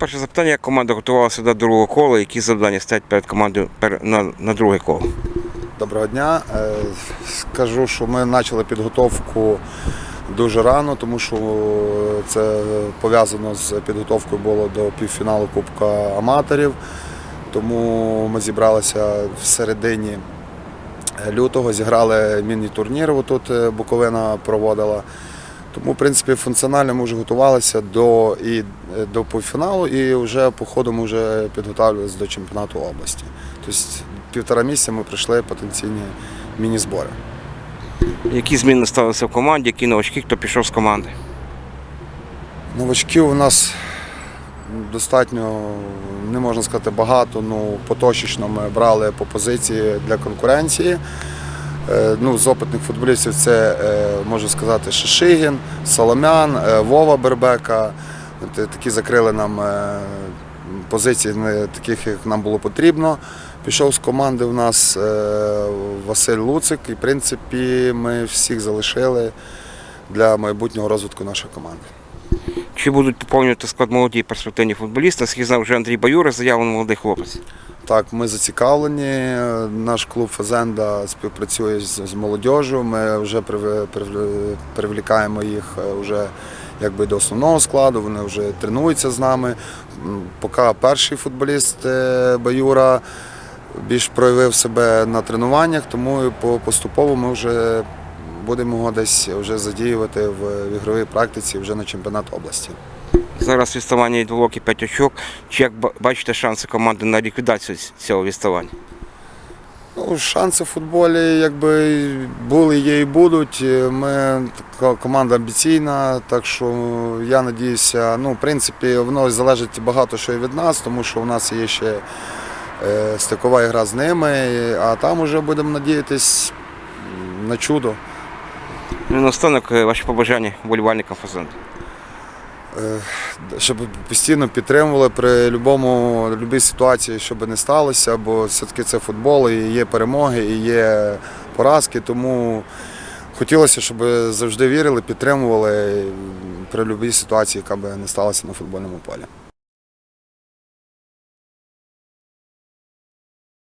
Перше запитання, як команда готувалася до другого кола, які завдання стоять перед командою на, на друге коло? Доброго дня. Е, Скажу, що ми почали підготовку дуже рано, тому що це пов'язано з підготовкою було до півфіналу Кубка аматорів. Тому ми зібралися в середині лютого, зіграли міні-турнір, тут Буковина проводила. Тому, в принципі, функціонально ми вже готувалися до, і, е, до півфіналу, і вже по ходу ми вже підготовлювалися до чемпіонату області. Тобто півтора місяця ми пройшли потенційні міні-збори. Які зміни сталися в команді, які новачки, хто пішов з команди? Новачків у нас достатньо, не можна сказати багато, ну поточечно ми брали по позиції для конкуренції. Е, Ну, з опитних футболістів це е, можу сказати Шишигін, Соломян, е, Вова Бербека. Такі закрили нам позиції, таких, як нам було потрібно. Пішов з команди у нас Василь Луцик, і в принципі ми всіх залишили для майбутнього розвитку нашої команди. Чи будуть поповнювати склад молоді перспективні футболісти? Наскільки знав вже Андрій Баюра, заявлений молодий хлопець. Так, ми зацікавлені. Наш клуб Фазенда співпрацює з, молодіжю. Ми вже прив- прив- привлікаємо їх е, вже якби до основного складу. Вони вже тренуються з нами. Поки перший футболіст е, Баюра більш проявив себе на тренуваннях, тому поступово ми вже будемо його десь вже задіювати в ігровій практиці вже на чемпіонат області. Зараз відставання від Волоки 5 очок. Чи як бачите шанси команди на ліквідацію цього відставання? Ну, шанси в футболі якби були, є і будуть. Ми така команда амбіційна, так що я надіюся, ну, в принципі, воно залежить багато що і від нас, тому що в нас є ще е, стикова ігра з ними, а там вже будемо надіятись на чудо. Ну, наостанок е, ваші побажання вболівальникам Фазенди. Е, щоб постійно підтримували при любому, любій ситуації, що би не сталося, бо все-таки це футбол, і є перемоги, і є поразки. Тому хотілося, щоб завжди вірили, підтримували при будь-якій ситуації, яка би не сталася на футбольному полі.